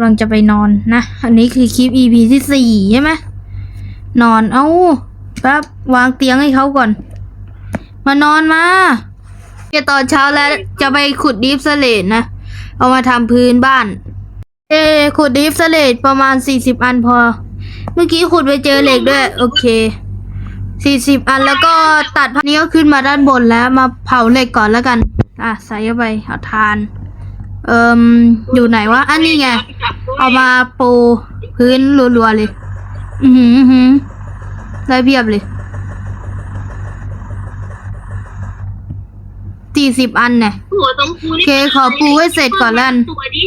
ำลังจะไปนอนนะ อันนี้คือคลิป EP ที่สี่ใช่ไหมนอน เอ้าแป๊บวางเตียงให้เขาก่อน มานอนมาเดี๋ยวตอนเช้าแล้วจะไปขุดดิฟสเลตนะ เอามาทำพื้นบ้าน เอขุดดิฟสเลตประมาณสี่สิบอันพอ เมื่อกี้ขุดไปเจอเหล็กด้วย โอเคสี่สิบอันแล้วก็ตัดพันนี้ก็ขึ้นมาด้านบนแล้วมาเผาเหล็กก่อนแล้วกัน อะ ใส่เข้าไปเอาทาน เอิมอยู่ไหนวะอันนี้ไง เอามาปูพื้นรัวๆเลย อือหืออื้อหือได้เพียบเลยสี่สิบอันเนี่ยหัวตรงปูโอเคขอปูให้เสร็จก่อนแล้วกัน ตัวดิ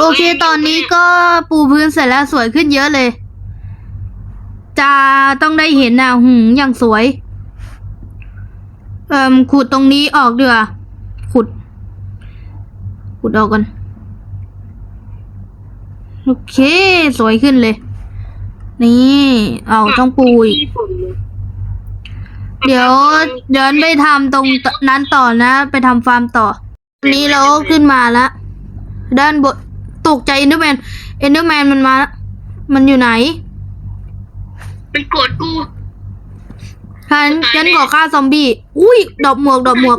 โอเคตอนนี้ก็ปูพื้นเสร็จแล้วสวยขึ้นเยอะเลย จะต้องได้เห็นนะหืมอย่างสวย เอ่มขุดตรงนี้ออกเดือขุด ขุดออกกันโอเค สวยขึ้นเลย นี่ เอาต้องปูอีกเดี๋ยวเดินไปทำตรงนั้นต่อนะ ไปทำฟาร์มต่ออันนี้เราก็ขึ้นมาแล้วด้านบน ตกใจเอนเดอร์แมนเอนเดอร์แมนมันมาแล้วมันอยู่ไหนเป็นกดกูฉันฉันขอฆ่าซอมบี้ อุ้ย ดอกหมวก ดอกหมวก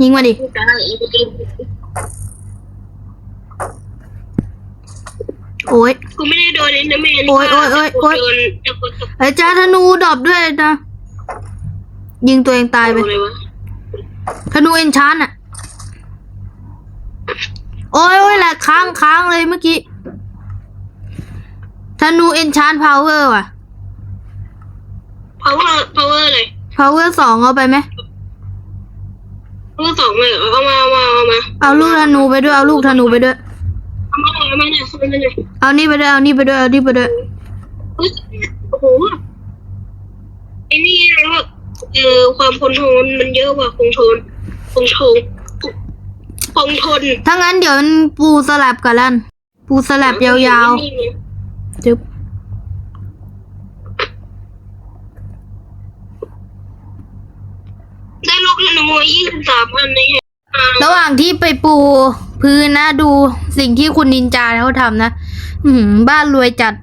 ยิงมาดิ โอ้ย กูไม่ได้โดนเอนเดอร์แมนโอ๊ยโอ๊ยโอ๊ยโอ๊ยโดนตะกดตะไอ้จ้าธนูดอบด้วยนะ ยิงตัวเองตายไปเลยวะ ธนูเอนชานอะโอ้ยโอ้ยแหละค้างค้างเลยเมื่อกี้ธนูเอนชานพาวเวอร์ว่ะ power power เลย พาวเวอร์สองเอาไปไหม power สองเลยเหรอเอามาเอามาเอามาเอาลูกธนูไปด้วย เอาลูกธนูไปด้วย เอามาเอามาเนี่ยเอามาเนี่ยเอานี่ไปด้วย เอานี่ไปด้วย เอานี่ไปด้วยเฮ้ยโอ้โหไอ้นี่นะว่า เออความคงทนมันเยอะกว่าคงทนคงทนคงทนถ้างั้นเดี๋ยวปูสลับกันลันปูสลับยาวๆจึ๊บได้ลูกธนูยี่สิบสามอันเลยฮะอ่าระหว่างที่ไปปูพื้นนะดูสิ่งที่คุณนินจาเขาทำนะ อือหือบ้านรวยจัด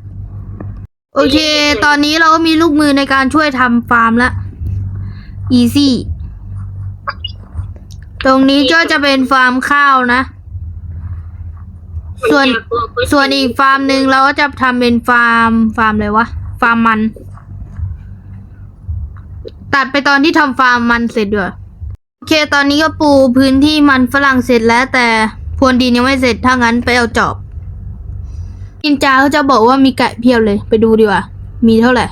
โอเค ตอนนี้เราก็มีลูกมือในการช่วยทำฟาร์มละ อีซี่ตรงนี้ก็จะเป็นฟาร์มข้าวนะ ส่วนส่วนอีกฟาร์มหนึ่งเราก็จะทำเป็นฟาร์ม ฟาร์มอะไรวะ ฟาร์มมัน ตัดไปตอนที่ทำฟาร์มมันเสร็จด้วยโอเค ตอนนี้ก็ปูพื้นที่มันฝรั่งเสร็จแล้ว แต่พรวนดินยังไม่เสร็จ ถ้างั้นไปเอาจอบนินจาเขาจะบอกว่ามีไก่เพียบเลย ไปดูดีกว่า มีเท่าไหร่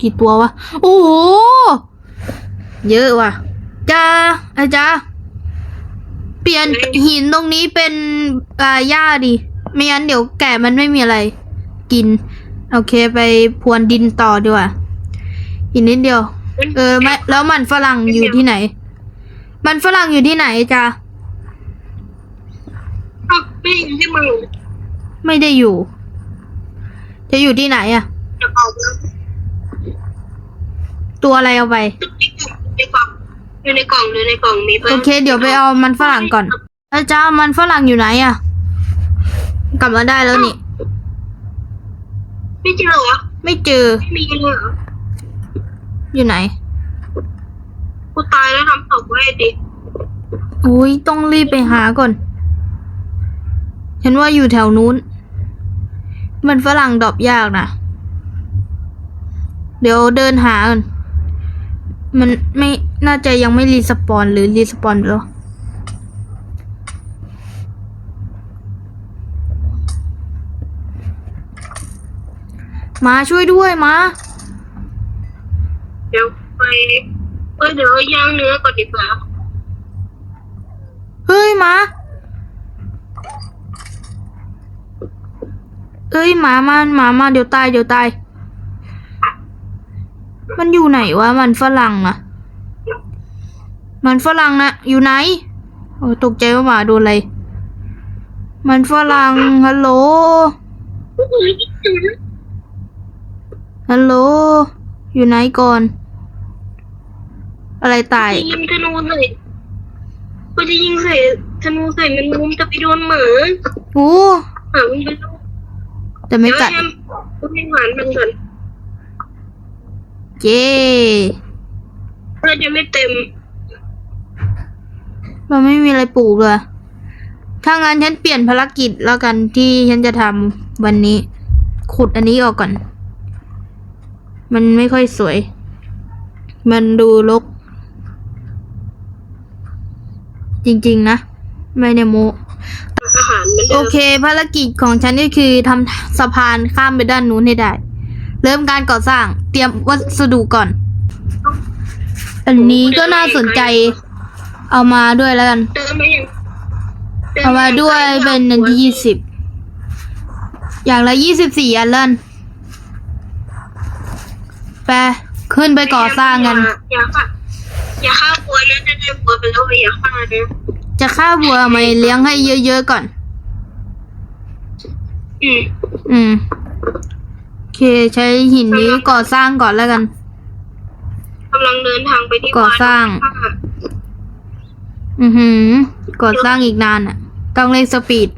กี่ตัววะ โอ้โห เยอะว่ะจ้าอาจารย์เปลี่ยนหินตรงนี้เป็นอ่าหญ้าดิไม่งั้นเดี๋ยวแกะมันไม่มีอะไร กิน โอเคไปพรวนดินต่อดีกว่าอีกนิดเดียว เออไม่แล้วมันฝรั่งอยู่ที่ไหน มันฝรั่งอยู่ที่ไหนจ้าอ้าวไม่อยู่ที่มึงไม่ได้อยู่ จะอยู่ที่ไหนอะจะบอกนะตัวอะไรเอาไป ในกล่อง อยู่ในกล่องอยู่ในกล่องมีเพิ่โอมเค เดี๋ยวไปเอามันฝรั่งก่อนอาจารย์มันฝรั่งอยู่ไหนอะกลับมาได้แล้วนี่ ไม่เจอเหรอไม่เจอ ไม่มีเลยเหรออยู่ไหน กูตายแล้วทำตกไว้ดิอุ้ยต้องรีบไปหาก่อนฉันว่าอยู่แถวนู้น มันฝรั่งดรอปยากนะ เดี๋ยวเดินหาก่อน มันไม่น่าจะยังไม่รีสปอนหรือรีสปอนไปแล้วมาช่วยด้วยมาเดี๋ยวไปเออเดี๋ยวย่างเนื้อก่อนดีกว่าเฮ้ยหมาเอ้ยหมามาหมามาเดี๋ยวตายเดี๋ยวตาย มันอยู่ไหนวะมันฝรั่งนะมันฝรั่งนะอยู่ไหนโอ้ยตกใจว่าหมาโดนอะไร มันฝรั่งฮัลโหลฮัลโหลอยู่ไหนก่อน อะไรตายจะยิงธนูใส่ก็จะยิงใส่ธนูใส่มันมุมจะไปโดนหมาโอ้หมามันเป็นลูกแต่ไม่กัดเดี๋ยวแชมป์ให้หวานมันก่อน เจ้เราจะไม่เต็ม เราไม่มีอะไรปลูกเลย ถ้างั้นฉันเปลี่ยนภารกิจแล้วกันที่ฉันจะทำวันนี้ ขุดอันนี้ออกก่อน มันไม่ค่อยสวย มันดูรก จริงๆนะ ไม่ได้โมอาหารมันโอเค ภารกิจของฉันก็คือทำสะพานข้ามไปด้านนู้นให้ได้ เริ่มการก่อสร้าง เตรียมวัสดุก่อน อันนี้ก็น่าสนใจ เอามาด้วยแล้วกันเติมมาอย่างเอามาด้วยเป็นอันที่ยี่สิบ อย่างละยี่สิบสี่อันเล่นไปขึ้นไปก่อสร้างกัน อย่าฆ่าอย่าฆ่าวัวนะจะได้วัวไปแล้วอย่าฆ่านะจะฆ่าวัวมาเลี้ยงให้เยอะๆก่อน อืม อืมโอ เคใช้หินนี้ก่อสร้างก่อนแล้วกัน กำลังเดินทางไปที่ก่อสร้าง บ้นค่ะอือหือ ก่อสร้างอีกนานอะ ต้องเร่งสปีด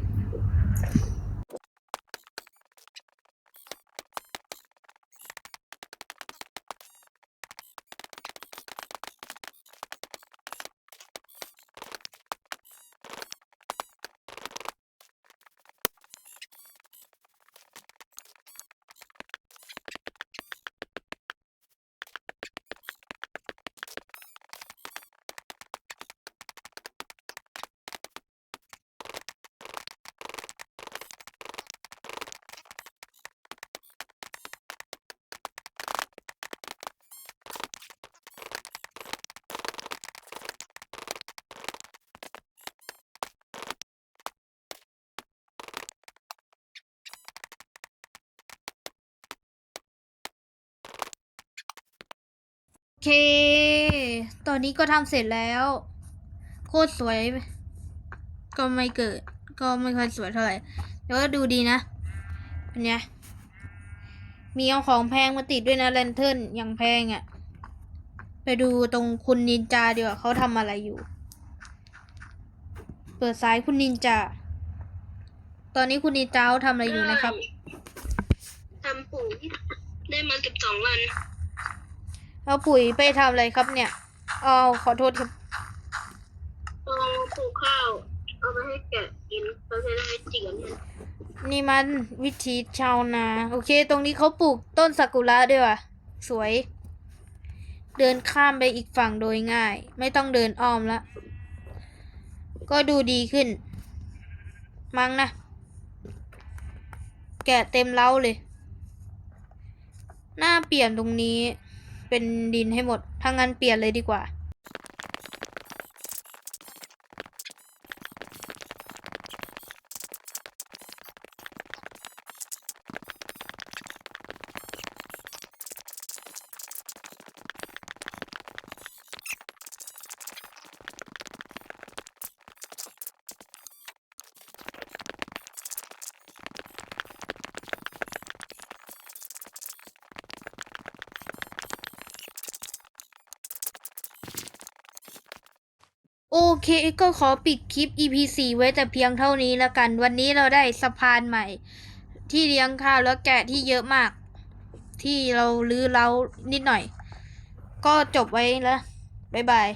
เค ตอนนี้ก็ทำเสร็จแล้ว โคตรสวย ก็ไม่เกิด ก็ไม่ค่อยสวยเท่าไหร่แต่ว่าดูดีนะ เป็นไง มีเอาของแพงมาติดด้วยนะแลนเทิร์นอย่างแพงอะ่ะ ไปดูตรงคุณนินจาดีกว่าเขาทำอะไรอยู่ เปิดสายคุณนินจา ตอนนี้คุณนินจาเขาทำอะไรอยู่นะครับ ทำปุ๋ยได้มาสิบสองวัน เอาปุ๋ยไปทำอะไรครับเนี่ย เอาขอโทษครับเอาปลูกข้าว เอาไปให้แกะกินเราจะได้เจียนมันนี่มันวิถีชาวนา โอเค ตรงนี้เขาปลูกต้นซากุระด้วยว่ะ สวย เดินข้ามไปอีกฝั่งโดยง่าย ไม่ต้องเดินอ้อมละ ก็ดูดีขึ้น มั้งนะ แกะเต็มเล้าเลย หน้าเปลี่ยนตรงนี้ เป็นดินให้หมดถ้างั้นเปลี่ยนเลยดีกว่า โอเคก็ขอปิดคลิป EP 4 ไว้แต่เพียงเท่านี้แล้วกัน วันนี้เราได้สะพานใหม่ ที่เลี้ยงข้าวแล้วแกะที่เยอะมาก ที่เราลื้อเล้านิดหน่อย ก็จบไว้แล้ว บ๊ายบาย